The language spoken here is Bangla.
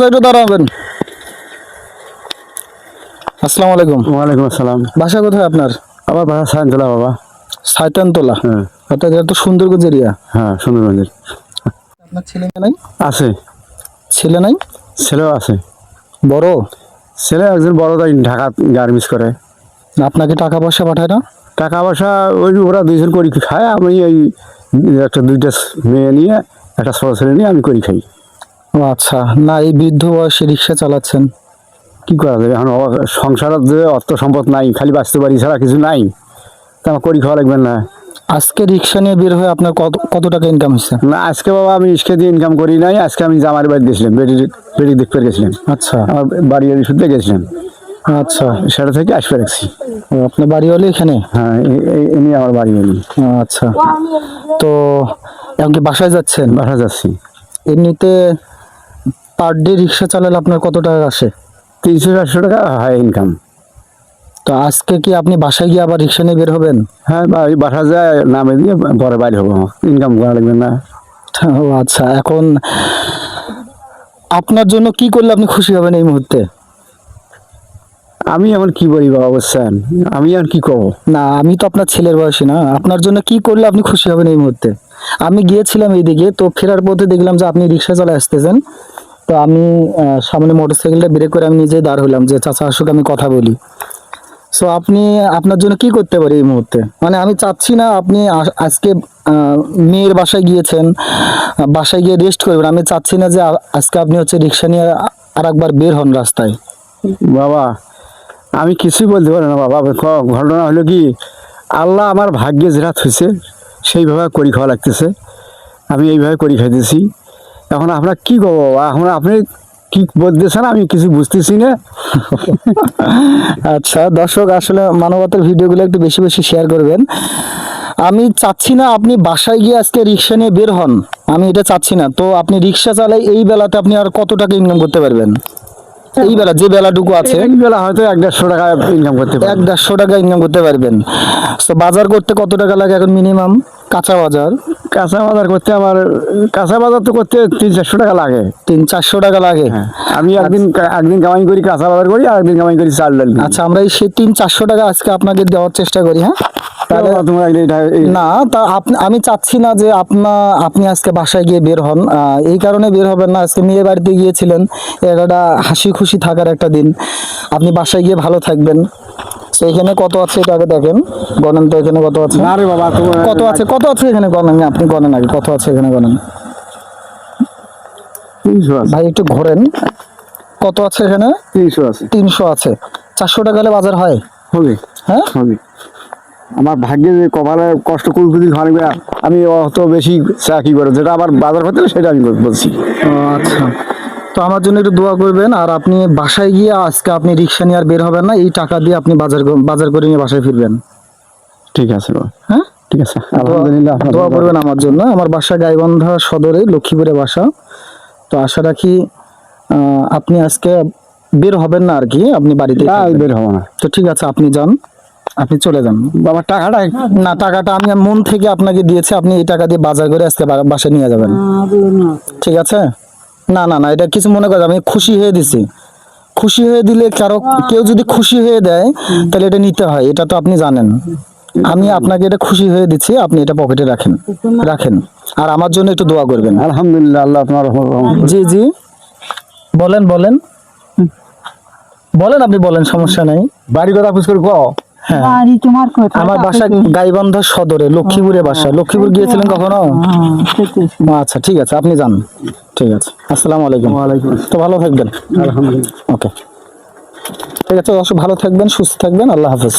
চাচা একটু দাঁড়াবেন। আসসালামু আলাইকুম। ওয়ালাইকুম আসসালাম। বাসা কোথায় আপনার? আমার বাসা সায়নতলা বাবা। সাইতানতলা হ্যাঁ। অর্থাৎ এটা তো সুন্দরগঞ্জ এরিয়া। হ্যাঁ সুন্দরগঞ্জের। আপনার ছেলে নাই? আছে। ছেলে নাই? ছেলেও আছে। বড়? ছেলে একজন বড় তাই ঢাকা গার্মেন্টস করে। আপনাকে টাকা পয়সা পাঠায় না? টাকা পয়সা ওই ওরা দুইজন করি খায় আমি এই একটা দুইটা মেয়ে নিয়ে একটা ছোট ছেলে নিয়ে আমি করি খাই। ও আচ্ছা না এই বৃদ্ধ বয়সে রিক্সা চালাচ্ছেন। কি করা যাবে? এখন সংসারের যে অর্থ সম্পদ নাই খালি বাঁচতে পারি ছাড়া কিছু নাই তা আমার করি খাওয়া লাগবে না। আজকে রিক্সা নিয়ে বের হয়ে আপনার কত কত টাকা ইনকাম হয়েছে? না আজকে বাবা আমি রিক্সা দিয়ে ইনকাম করি নাই আজকে আমি জামার বাড়ি গেছিলাম বেটি বেটি দেখতে গেছিলাম। আচ্ছা। আমার বাড়ি শুনতে গেছিলাম। আচ্ছা। সেটা থেকে আসবে রাখছি আপনার বাড়ি হলে এখানে? হ্যাঁ এমনি আমার বাড়ি ও, আচ্ছা। তো এখন কি বাসায় যাচ্ছেন? বাসায় যাচ্ছি। এমনিতে পার ডে রিক্সা চালালে আপনার কত টাকা আসে? তিনশো চারশো টাকা হয় ইনকাম তো আজকে কি আপনি বাসায় গিয়ে আবার রিক্সা নিয়ে বের হবেন? হ্যাঁ এই বাসা যায় নামে দিয়ে পরে বাইরে হব। ইনকাম করা লাগবে না। ও আচ্ছা এখন আপনার জন্য কি করলে আপনি খুশি হবেন এই মুহূর্তে? আমি এখন কি বলি বাবা বুঝছেন? আমি আর কি করব? না আমি তো আপনার ছেলের বয়সী না। আপনার জন্য কি করলে আপনি খুশি হবেন এই মুহূর্তে? আমি গিয়েছিলাম এইদিকে তো ফেরার পথে দেখলাম যে আপনি রিক্সা চালা আসতেছেন। তো আমি সামনে মোটরসাইকেলটা ব্রেক করে আমি নিজেই দাঁড় হলাম যে, চাচা, আসুক, আমি কথা বলি। সো আপনি, আপনার জন্য কি করতে পারি এই মুহূর্তে? মানে আমি চাচ্ছি না আপনি আজকে মেয়ের বাসায় গিয়েছেন বাসায় গিয়ে রেস্ট করবেন। আমি চাচ্ছি না যে আজকে আপনি হচ্ছে রিক্সা নিয়ে আর একবার বের হন রাস্তায়। বাবা, আমি কিছুই বলতে পারি না বাবা। ঘটনা হলো কি, আল্লাহ আমার ভাগ্যে যেটা হয়েছে সেইভাবে করি খাওয়া লাগতেছে। আমি এইভাবে করি খাইতেছি। এখন আপনার কি করব এখন আপনি কি বলতেছেন আমি কিছু বুঝতেছি না। আচ্ছা দর্শক আসলে মানবতার ভিডিওগুলো একটু বেশি বেশি শেয়ার করবেন। আমি চাচ্ছি না আপনি বাসায় গিয়ে আজকে রিক্সা নিয়ে বের হন। আমি এটা চাচ্ছি না। তো আপনি রিক্সা চালাই এই বেলাতে আপনি আর কত টাকা ইনকাম করতে পারবেন? এই বেলা যে বেলাটুকু আছে। এই বেলা হয়তো এক দেড়শো টাকা ইনকাম করতে এক দেড়শো টাকা ইনকাম করতে পারবেন। তো বাজার করতে কত টাকা লাগে এখন মিনিমাম কাঁচা বাজার। কাঁচা বাজার করতে আমার কাঁচা বাজার তো করতে তিন চারশো টাকা লাগে। তিন চারশো টাকা লাগে? হ্যাঁ। আমি একদিন একদিন কামাই করি কাঁচা বাজার করি আর একদিন কামাই করি চাল ডাল। আচ্ছা আমরা এই সেই তিন চারশো টাকা আজকে আপনাকে দেওয়ার চেষ্টা করি হ্যাঁ? তাহলে না তা আপনি আমি চাচ্ছি না যে আপনা আপনি আজকে বাসায় গিয়ে বের হন। এই কারণে বের হবেন না। আজকে মেয়ে বাড়িতে গিয়েছিলেন। এটা হাসি খুশি থাকার একটা দিন। আপনি বাসায় গিয়ে ভালো থাকবেন। তো এখানে কত আছে এটা আগে দেখেন। গণেন তো এখানে কত আছে? না রে বাবা কত আছে? কত আছে এখানে গণেন? আপনি গণেন আগে কত আছে এখানে গণেন? তিনশো ভাই একটু ঘোরেন। কত আছে এখানে? তিনশো আছে। তিনশো আছে। চারশো টাকা হলে বাজার হয়? হবে। হ্যাঁ? হবে। আমার ভাগ্যে যে কপালে কষ্ট খাওয়া লাগবে আমি অত বেশি চাকরি করে যেটা আমার বাজার হতে সেটা আমি বলছি। আচ্ছা। তো আমার জন্য একটু দোয়া করবেন আর আপনি বাসায় গিয়ে আজকে আপনি রিক্সা নিয়ে আর বের হবেন না এই টাকা দিয়ে আপনি বাজার বাজার করে নিয়ে বাসায় ফিরবেন। ঠিক আছে হ্যাঁ? ঠিক আছে আলহামদুলিল্লাহ আপনার দোয়া করবেন আমার জন্য। আমার বাসা গাইবান্ধা সদরে লক্ষ্মীপুরে বাসা। তো আশা রাখি আপনি আজকে বের হবেন না আর কি আপনি বাড়িতে বের হব না। তো ঠিক আছে আপনি যান আপনি চলে যান। বাবার টাকাটা না টাকাটা আমি মন থেকে আপনাকে দিয়েছি আপনি এই টাকা দিয়ে বাজার করে আজকে বাসায় নিয়ে যাবেন। ঠিক আছে? না না না এটা কিছু মনে করে আমি খুশি হয়ে দিছি। খুশি হয়ে দিলে কারও কেউ যদি খুশি হয়ে দেয় তাহলে এটা নিতে হয় এটা তো আপনি জানেন। আমি আপনাকে এটা খুশি হয়ে দিচ্ছি আপনি এটা পকেটে রাখেন রাখেন। আর আমার জন্য একটু দোয়া করবেন। আলহামদুলিল্লাহ আল্লাহ আপনার জি জি। বলেন বলেন। বলেন আপনি বলেন সমস্যা নাই। বাড়ি কথা পুষ করে কও হ্যাঁ। আমার বাসা গাইবান্ধা সদরে লক্ষ্মীপুরে বাসা। লক্ষ্মীপুর গিয়েছিলেন কখনো? হ্যাঁ, আচ্ছা ঠিক আছে আপনি যান। ঠিক আছে। আসসালামু আলাইকুম। ওয়ালাইকুম তো ভালো থাকবেন? আলহামদুলিল্লাহ। ওকে। ঠিক আছে দর্শক ভালো থাকবেন সুস্থ থাকবেন আল্লাহ হাফেজ।